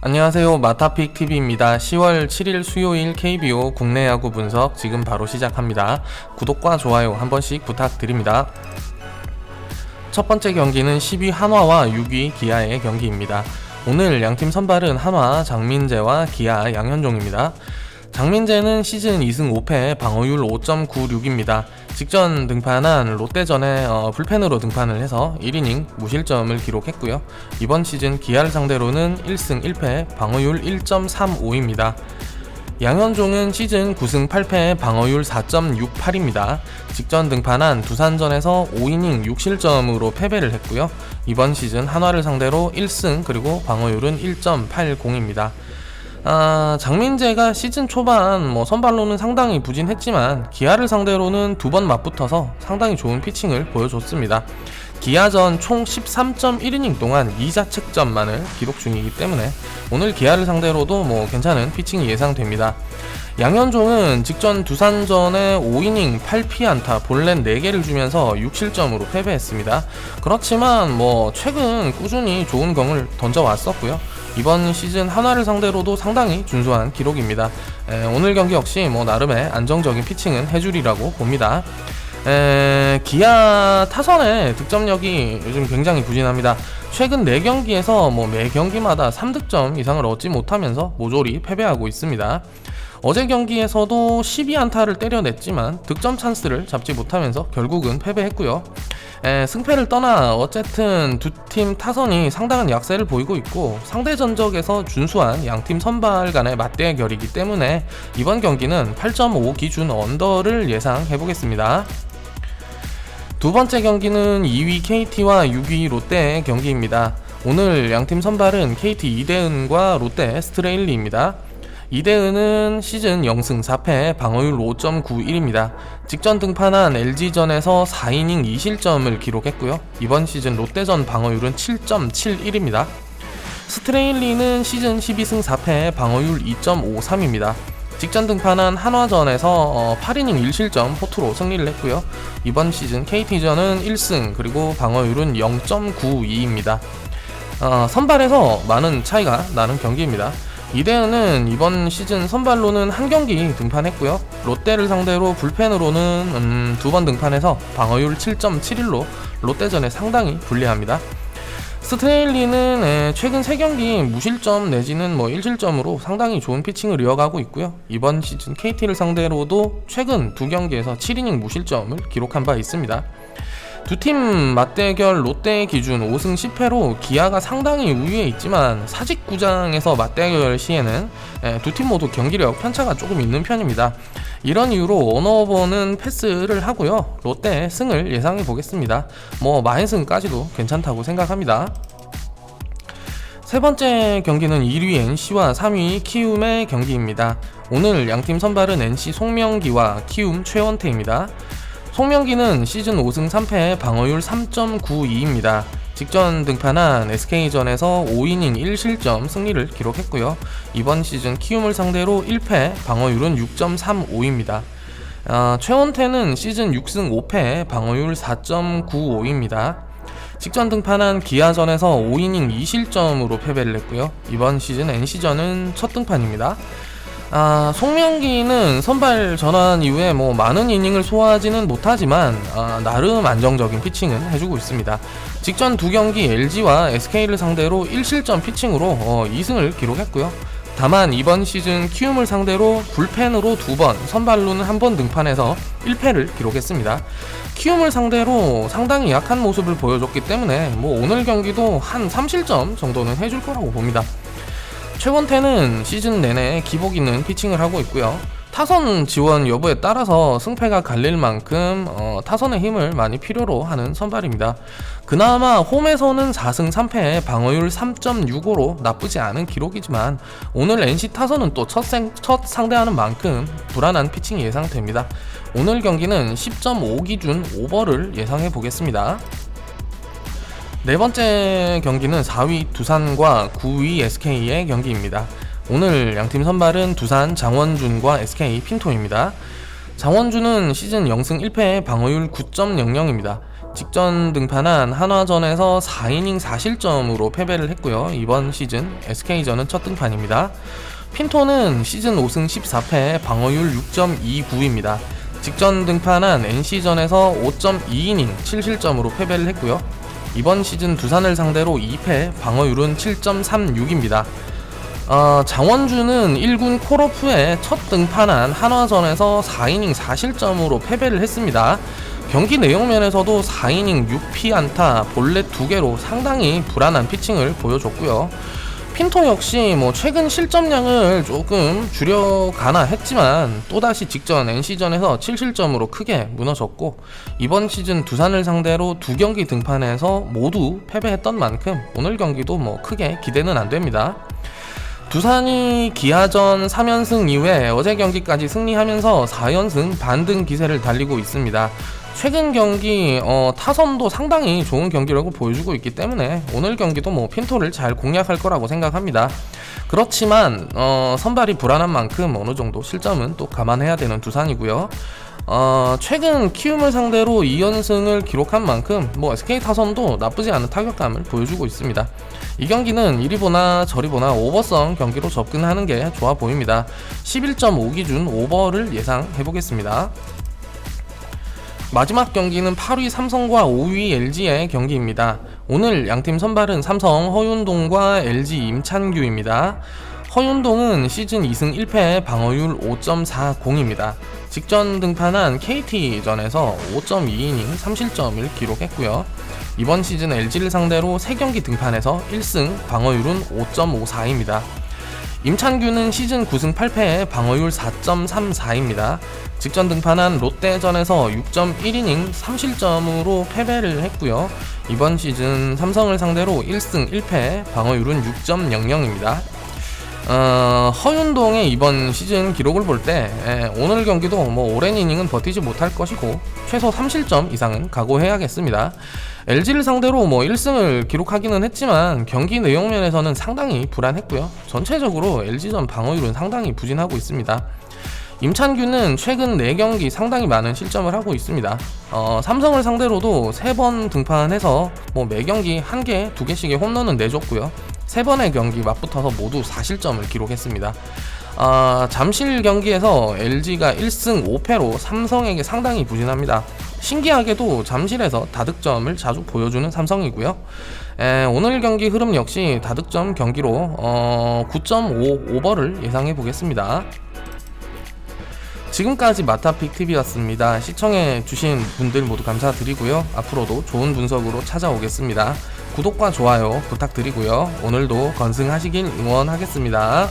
안녕하세요. 마타픽 TV입니다. 10월 7일 수요일 KBO 국내 야구 분석 지금 바로 시작합니다. 구독과 좋아요 한 번씩 부탁드립니다. 첫 번째 경기는 10위 한화와 6위 기아의 경기입니다. 오늘 양팀 선발은 한화 장민재와 기아 양현종입니다. 장민재는 시즌 2승 5패 방어율 5.96입니다. 직전 등판한 롯데전에 어, 불펜으로 등판을 해서 1이닝 무실점을 기록했고요. 이번 시즌 기아를 상대로는 1승 1패 방어율 1.35입니다. 양현종은 시즌 9승 8패 방어율 4.68입니다. 직전 등판한 두산전에서 5이닝 6실점으로 패배를 했고요. 이번 시즌 한화를 상대로 1승 그리고 방어율은 1.80입니다. 아, 장민재가 시즌 초반 뭐 선발로는 상당히 부진했지만 기아를 상대로는 두 번 맞붙어서 상당히 좋은 피칭을 보여줬습니다. 기아전 총 13.1이닝 동안 2자 책점만을 기록 중이기 때문에 오늘 기아를 상대로도 뭐 괜찮은 피칭이 예상됩니다. 양현종은 직전 두산전에 5이닝 8피안타 볼넷 4개를 주면서 6실점으로 패배했습니다. 그렇지만 뭐 최근 꾸준히 좋은 공을 던져왔었고요. 이번 시즌 한화를 상대로도 상당히 준수한 기록입니다. 에, 오늘 경기 역시 뭐 나름의 안정적인 피칭은 해주리라고 봅니다. 에, 기아 타선의 득점력이 요즘 굉장히 부진합니다. 최근 4경기에서 뭐 매 경기마다 3득점 이상을 얻지 못하면서 모조리 패배하고 있습니다. 어제 경기에서도 12안타를 때려냈지만 득점 찬스를 잡지 못하면서 결국은 패배했고요. 에, 승패를 떠나 어쨌든 두 팀 타선이 상당한 약세를 보이고 있고 상대 전적에서 준수한 양팀 선발 간의 맞대결이기 때문에 이번 경기는 8.5 기준 언더를 예상해 보겠습니다. 두 번째 경기는 2위 KT와 6위 롯데의 경기입니다. 오늘 양팀 선발은 KT 이대은과 롯데 스트레일리입니다. 이대은은 시즌 0승 4패 방어율 5.91입니다. 직전 등판한 LG전에서 4이닝 2실점을 기록했고요. 이번 시즌 롯데전 방어율은 7.71입니다. 스트레일리는 시즌 12승 4패 방어율 2.53입니다. 직전 등판한 한화전에서 어, 8이닝 1실점 포투로 승리를 했고요. 이번 시즌 KT전은 1승 그리고 방어율은 0.92입니다. 어, 선발에서 많은 차이가 나는 경기입니다. 이대은은 이번 시즌 선발로는 한 경기 등판했고요. 롯데를 상대로 불펜으로는 음, 두번 등판해서 방어율 7.71로 롯데전에 상당히 불리합니다. 스트레일리는 에, 최근 3경기 무실점 내지는 뭐 1실점으로 상당히 좋은 피칭을 이어가고 있고요. 이번 시즌 KT를 상대로도 최근 두 경기에서 7이닝 무실점을 기록한 바 있습니다. 두 팀 맞대결 롯데 기준 5승 10패로 기아가 상당히 우위에 있지만 사직구장에서 맞대결 시에는 두 팀 모두 경기력 편차가 조금 있는 편입니다. 이런 이유로 원오버는 패스를 하고요. 롯데 승을 예상해 보겠습니다. 뭐 마인승까지도 괜찮다고 생각합니다. 세 번째 경기는 1위 NC와 3위 키움의 경기입니다. 오늘 양팀 선발은 NC 송명기와 키움 최원태입니다. 송명기는 시즌 5승 3패 방어율 3.92입니다. 직전 등판한 SK전에서 5이닝 1실점 승리를 기록했고요. 이번 시즌 키움을 상대로 1패 방어율은 6.35입니다. 아, 최원태는 시즌 6승 5패 방어율 4.95입니다. 직전 등판한 기아전에서 5이닝 2실점으로 패배를 했고요. 이번 시즌 NC전은 첫 등판입니다. 아, 송명기는 선발 전환 이후에 뭐 많은 이닝을 소화하지는 못하지만 아, 나름 안정적인 피칭은 해주고 있습니다. 직전 두 경기 LG와 SK를 상대로 1실점 피칭으로 어, 2승을 기록했고요. 다만 이번 시즌 키움을 상대로 불펜으로 두 번, 선발로는 한 번 등판해서 1패를 기록했습니다. 키움을 상대로 상당히 약한 모습을 보여줬기 때문에 뭐 오늘 경기도 한 3실점 정도는 해줄 거라고 봅니다. 최원태는 시즌 내내 기복 있는 피칭을 하고 있고요. 타선 지원 여부에 따라서 승패가 갈릴 만큼 어, 타선의 힘을 많이 필요로 하는 선발입니다. 그나마 홈에서는 4승 3패 방어율 3.65로 나쁘지 않은 기록이지만 오늘 NC 타선은 또첫 첫 상대하는 만큼 불안한 피칭이 예상됩니다. 오늘 경기는 10.5 기준 오버를 예상해 보겠습니다. 네 번째 경기는 4위 두산과 9위 SK의 경기입니다. 오늘 양팀 선발은 두산 장원준과 SK 핀토입니다. 장원준은 시즌 0승 1패 방어율 9.00입니다. 직전 등판한 한화전에서 4이닝 4실점으로 패배를 했고요. 이번 시즌 SK전은 첫 등판입니다. 핀토는 시즌 5승 14패 방어율 6.29입니다. 직전 등판한 NC전에서 5.2이닝 7실점으로 패배를 했고요. 이번 시즌 두산을 상대로 2패 방어율은 7.36입니다. 어, 장원주는 1군 콜오프에 첫 등판한 한화전에서 4이닝 4실점으로 패배를 했습니다. 경기 내용 면에서도 4이닝 6피 안타, 볼넷 2개로 상당히 불안한 피칭을 보여줬고요. 핀토 역시 뭐 최근 실점량을 조금 줄여가나 했지만 또다시 직전 NC전에서 7실점으로 크게 무너졌고 이번 시즌 두산을 상대로 두 경기 등판해서 모두 패배했던 만큼 오늘 경기도 뭐 크게 기대는 안 됩니다. 두산이 기아전 3연승 이후에 어제 경기까지 승리하면서 4연승 반등 기세를 달리고 있습니다. 최근 경기 어, 타선도 상당히 좋은 경기라고 보여주고 있기 때문에 오늘 경기도 뭐 핀토를 잘 공략할 거라고 생각합니다. 그렇지만 어, 선발이 불안한 만큼 어느 정도 실점은 또 감안해야 되는 두산이고요. 어, 최근 키움을 상대로 2연승을 기록한 만큼 뭐 SK 타선도 나쁘지 않은 타격감을 보여주고 있습니다. 이 경기는 이리 보나 저리 보나 오버성 경기로 접근하는 게 좋아 보입니다. 11.5 기준 오버를 예상해 보겠습니다. 마지막 경기는 8위 삼성과 5위 LG의 경기입니다. 오늘 양팀 선발은 삼성 허윤동과 LG 임찬규입니다. 허윤동은 시즌 2승 1패 방어율 5.40입니다. 직전 등판한 KT전에서 5.2이닝 3실점을 기록했고요. 이번 시즌 LG를 상대로 3경기 등판해서 1승 방어율은 5.54입니다. 임찬규는 시즌 9승 8패에 방어율 4.34입니다. 직전 등판한 롯데전에서 6.1이닝 3실점으로 패배를 했고요. 이번 시즌 삼성을 상대로 1승 1패, 방어율은 6.00입니다. 어, 허윤동의 이번 시즌 기록을 볼 때 오늘 경기도 뭐 오랜 이닝은 버티지 못할 것이고 최소 3실점 이상은 각오해야겠습니다. LG를 상대로 뭐 1승을 기록하기는 했지만 경기 내용 면에서는 상당히 불안했고요. 전체적으로 LG전 방어율은 상당히 부진하고 있습니다. 임찬규는 최근 4경기 상당히 많은 실점을 하고 있습니다. 어, 삼성을 상대로도 3번 등판해서 뭐 매경기 1개, 2개씩의 홈런은 내줬고요. 3번의 경기 맞붙어서 모두 4실점을 기록했습니다. 아, 잠실 경기에서 LG가 1승 5패로 삼성에게 상당히 부진합니다. 신기하게도 잠실에서 다득점을 자주 보여주는 삼성이고요. 에, 오늘 경기 흐름 역시 다득점 경기로 어, 9.5 오버를 예상해 보겠습니다. 지금까지 마타픽 TV였습니다. 시청해 주신 분들 모두 감사드리고요. 앞으로도 좋은 분석으로 찾아오겠습니다. 구독과 좋아요 부탁드리고요. 오늘도 건승하시길 응원하겠습니다.